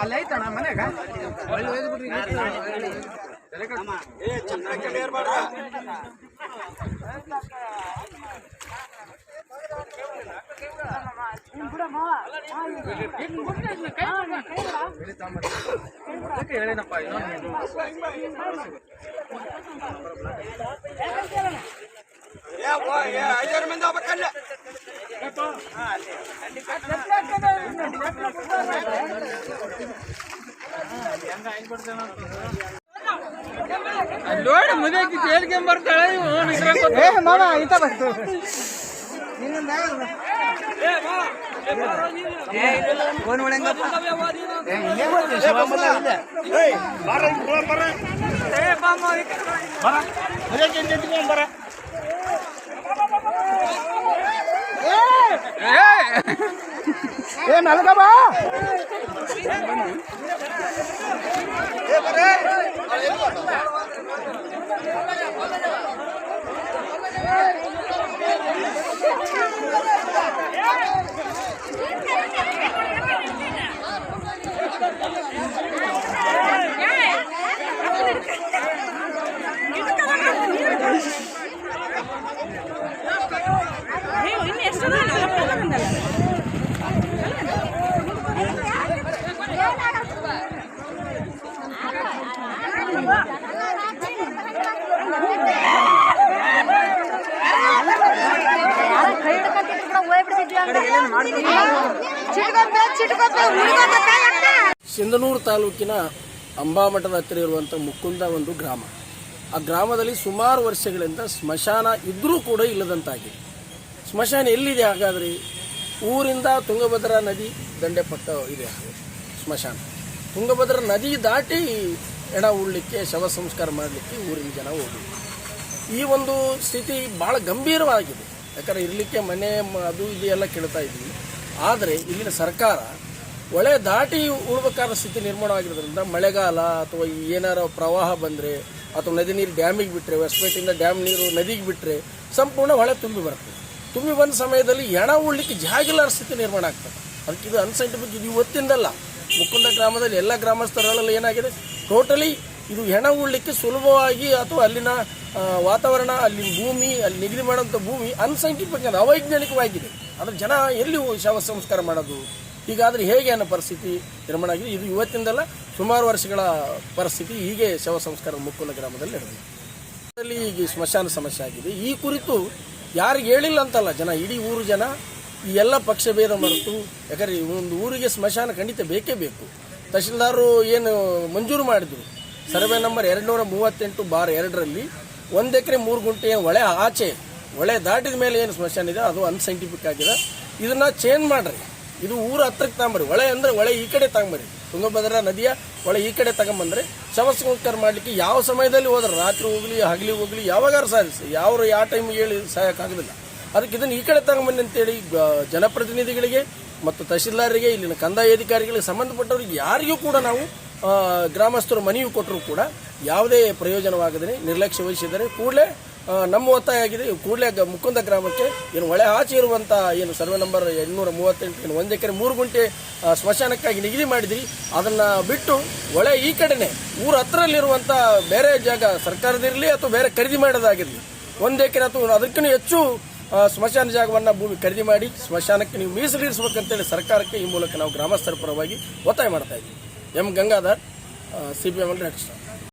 ಅಲ್ಲೇ ಐತಣ್ಣ ಮನ್ಯಾಗ ಒಳ್ಳೆ ನೋಡಿ ಮದುವೆ ತೇಲ್ಗೆ ಬರ್ತಾಳೆ ಏ ಮಾಮ ಈತ ಬಂತು ಫೋನ್ ಬರ ಏ ನಲ್ಗ నలగబా ఏ ಸಿಂಧನೂರು ತಾಲೂಕಿನ ಅಂಬಾಮಠದ ಹತ್ತಿರ ಇರುವಂಥ ಮುಕುಂದ ಒಂದು ಗ್ರಾಮ. ಆ ಗ್ರಾಮದಲ್ಲಿ ಸುಮಾರು ವರ್ಷಗಳಿಂದ ಸ್ಮಶಾನ ಇದ್ದರೂ ಕೂಡ ಇಲ್ಲದಂತಾಗಿದೆ. ಸ್ಮಶಾನ ಎಲ್ಲಿದೆ ಹಾಗಾದ್ರೆ? ಊರಿಂದ ತುಂಗಭದ್ರಾ ನದಿ ದಂಡೆ ಪಕ್ಕ ಇದೆ ಸ್ಮಶಾನ. ತುಂಗಭದ್ರಾ ನದಿ ದಾಟಿ ಎಡ ಉಳ್ಳಿಕ್ಕೆ, ಶವ ಸಂಸ್ಕಾರ ಮಾಡಲಿಕ್ಕೆ ಊರಿನ ಜನ ಹೋಗಿ ಈ ಒಂದು ಸ್ಥಿತಿ ಭಾಳ ಗಂಭೀರವಾಗಿದೆ. ಯಾಕಂದರೆ ಇರಲಿಕ್ಕೆ ಮನೆ ಅದು ಇದು ಎಲ್ಲ ಕೇಳ್ತಾ ಇದ್ವಿ. ಆದರೆ ಇಲ್ಲಿನ ಸರ್ಕಾರ ಒಳೆ ದಾಟಿ ಉಳ್ಬೇಕಾದ ಸ್ಥಿತಿ ನಿರ್ಮಾಣ ಆಗಿರೋದ್ರಿಂದ ಮಳೆಗಾಲ ಅಥವಾ ಏನಾರ ಪ್ರವಾಹ ಬಂದರೆ ಅಥವಾ ನದಿ ನೀರು ಡ್ಯಾಮಿಗೆ ಬಿಟ್ಟರೆ ಹೊಸಪೇಟೆಯಿಂದ ಡ್ಯಾಮ್ ನೀರು ನದಿಗೆ ಬಿಟ್ಟರೆ ಸಂಪೂರ್ಣ ಹೊಳೆ ತುಂಬಿ ಬರ್ತದೆ ತುಂಬಿ ಬಂದ ಸಮಯದಲ್ಲಿ ಹೆಣ ಉಳ್ಳಿಕ್ಕೆ ಜಾಗಿಲಾರ ಸ್ಥಿತಿ ನಿರ್ಮಾಣ ಆಗ್ತದೆ. ಅದಕ್ಕೆ ಇದು ಅನ್ಸೈಂಟಿಫಿಕ್ ಇದು ಇವತ್ತಿಂದಲ್ಲ. ಮುಕುಂದ ಗ್ರಾಮದಲ್ಲಿ ಎಲ್ಲ ಗ್ರಾಮಸ್ಥರುಗಳಲ್ಲಿ ಏನಾಗಿದೆ? ಟೋಟಲಿ ಇದು ಹೆಣ ಉಳ್ಳಿಕ್ಕೆ ಸುಲಭವಾಗಿ ಅಥವಾ ಅಲ್ಲಿನ ವಾತಾವರಣ ಅಲ್ಲಿನ ಭೂಮಿ, ಅಲ್ಲಿ ನಿಗದಿ ಮಾಡುವಂಥ ಭೂಮಿ ಅನ್ಸೈಂಟಿಫಿಕ್ ಅವೈಜ್ಞಾನಿಕವಾಗಿದೆ. ಆದರೆ ಜನ ಎಲ್ಲಿ ಶವ ಸಂಸ್ಕಾರ ಮಾಡೋದು? ಹೀಗಾದ್ರೆ ಹೇಗೆ ಅನ್ನೋ ಪರಿಸ್ಥಿತಿ ನಿರ್ಮಾಣ ಆಗಿದೆ. ಇದು ಇವತ್ತಿಂದಲ್ಲ, ಸುಮಾರು ವರ್ಷಗಳ ಪರಿಸ್ಥಿತಿ, ಹೀಗೆ ಶವ ಸಂಸ್ಕಾರ ಮುಕ್ಕುಲ ಗ್ರಾಮದಲ್ಲಿ ನಡೆದಿದೆ. ಅಲ್ಲಿ ಈಗ ಸ್ಮಶಾನ ಸಮಸ್ಯೆ ಆಗಿದೆ. ಈ ಕುರಿತು ಯಾರಿಗೆ ಹೇಳಿಲ್ಲ ಅಂತಲ್ಲ ಜನ, ಇಡೀ ಊರು ಜನ, ಈ ಎಲ್ಲ ಪಕ್ಷ ಭೇದ ಮರೆತು, ಯಾಕಂದ್ರೆ ಒಂದು ಊರಿಗೆ ಸ್ಮಶಾನ ಖಂಡಿತ ಬೇಕೇ ಬೇಕು. ತಹಶೀಲ್ದಾರರು ಏನು ಮಂಜೂರು ಮಾಡಿದ್ರು. ಸರ್ವೆ ನಂಬರ್ ಎರಡುನೂರ ಮೂವತ್ತೆಂಟು ಬಾರ್ ಎರಡರಲ್ಲಿ ಒಂದು ಎಕರೆ ಮೂರು ಗುಂಟೆ ಏನು ಒಳೆ ಆಚೆ ಒಳೆ ದಾಟಿದ ಮೇಲೆ ಏನು ಸ್ಮಶಾನ ಇದೆ? ಅದು ಅನ್ಸೈಂಟಿಫಿಕ್ ಆಗಿದೆ. ಇದನ್ನ ಚೇಂಜ್ ಮಾಡ್ರಿ. ಇದು ಊರ ಹತ್ರಕ್ಕೆ ತಗೊಂಬರಿ ಹೊಳೆ ಅಂದ್ರೆ ಹೊಳೆ ಈ ಕಡೆ ತಗೊಂಬರಿ ತುಂಗಭದ್ರಾ ನದಿಯ ಹೊಳೆ ಈ ಕಡೆ ತಗೊಂಬಂದ್ರೆ ಶವ ಸಂಸ್ಕಾರ ಮಾಡಲಿಕ್ಕೆ ಯಾವ ಸಮಯದಲ್ಲಿ ಹೋದ್ರೆ, ರಾತ್ರಿ ಹೋಗಲಿ, ಹಗಲಿ ಹೋಗ್ಲಿ ಯಾವಾಗಾರು ಸಾಧಿಸಿ ಯಾವ ಯಾವ ಟೈಮಿಗೆ ಹೇಳಿ ಸಾಯಕ್ಕಾಗೋದಿಲ್ಲ ಅದಕ್ಕೆ ಇದನ್ನು ಈ ಕಡೆ ತಗೊಂಬನ್ನಿ ಅಂತೇಳಿ ಜನಪ್ರತಿನಿಧಿಗಳಿಗೆ ಮತ್ತು ತಹಶೀಲ್ದಾರರಿಗೆ, ಇಲ್ಲಿನ ಕಂದಾಯ ಅಧಿಕಾರಿಗಳಿಗೆ ಸಂಬಂಧಪಟ್ಟವರಿಗೆ ಯಾರಿಗೂ ಕೂಡ ನಾವು ಗ್ರಾಮಸ್ಥರು ಮನವಿ ಕೊಟ್ಟರು ಕೂಡ ಯಾವುದೇ ಪ್ರಯೋಜನವಾಗದೇ ನಿರ್ಲಕ್ಷ್ಯ ವಹಿಸಿದರೆ ಕೂಡಲೇ ನಮ್ಮ ಒತ್ತಾಯ ಆಗಿದೆ ಕೂಡಲೇ ಮುಕುಂದ ಗ್ರಾಮಕ್ಕೆ ಏನು ಹೊಳೆ ಆಚೆ ಇರುವಂಥ ಏನು ಸರ್ವೆ ನಂಬರ್ ಎಂಟುನೂರ ಮೂವತ್ತೆಂಟು ಏನು ಒಂದು ಎಕರೆ ಮೂರು ಗುಂಟೆ ಸ್ಮಶಾನಕ್ಕಾಗಿ ನಿಗದಿ ಮಾಡಿದ್ರಿ. ಅದನ್ನು ಬಿಟ್ಟು ಹೊಳೆ ಈ ಕಡೆನೆ, ಊರ ಹತ್ರಲ್ಲಿರುವಂಥ ಬೇರೆ ಜಾಗ ಸರ್ಕಾರದಿರಲಿ ಅಥವಾ ಬೇರೆ ಖರೀದಿ ಮಾಡೋದಾಗಿರಲಿ, ಒಂದು ಎಕರೆ ಅಥವಾ ಅದಕ್ಕಿಂತ ಹೆಚ್ಚು ಸ್ಮಶಾನ ಜಾಗವನ್ನು ಭೂಮಿ ಖರೀದಿ ಮಾಡಿ, ಸ್ಮಶಾನಕ್ಕೆ ನೀವು ಮೀಸಲಿರಿಸಬೇಕಂತೇಳಿ ಸರ್ಕಾರಕ್ಕೆ ಈ ಮೂಲಕ ನಾವು ಗ್ರಾಮಸ್ಥರ ಪರವಾಗಿ ಒತ್ತಾಯ ಮಾಡ್ತಾ ಇದ್ದೀವಿ. M Gangadhar CPM Red Star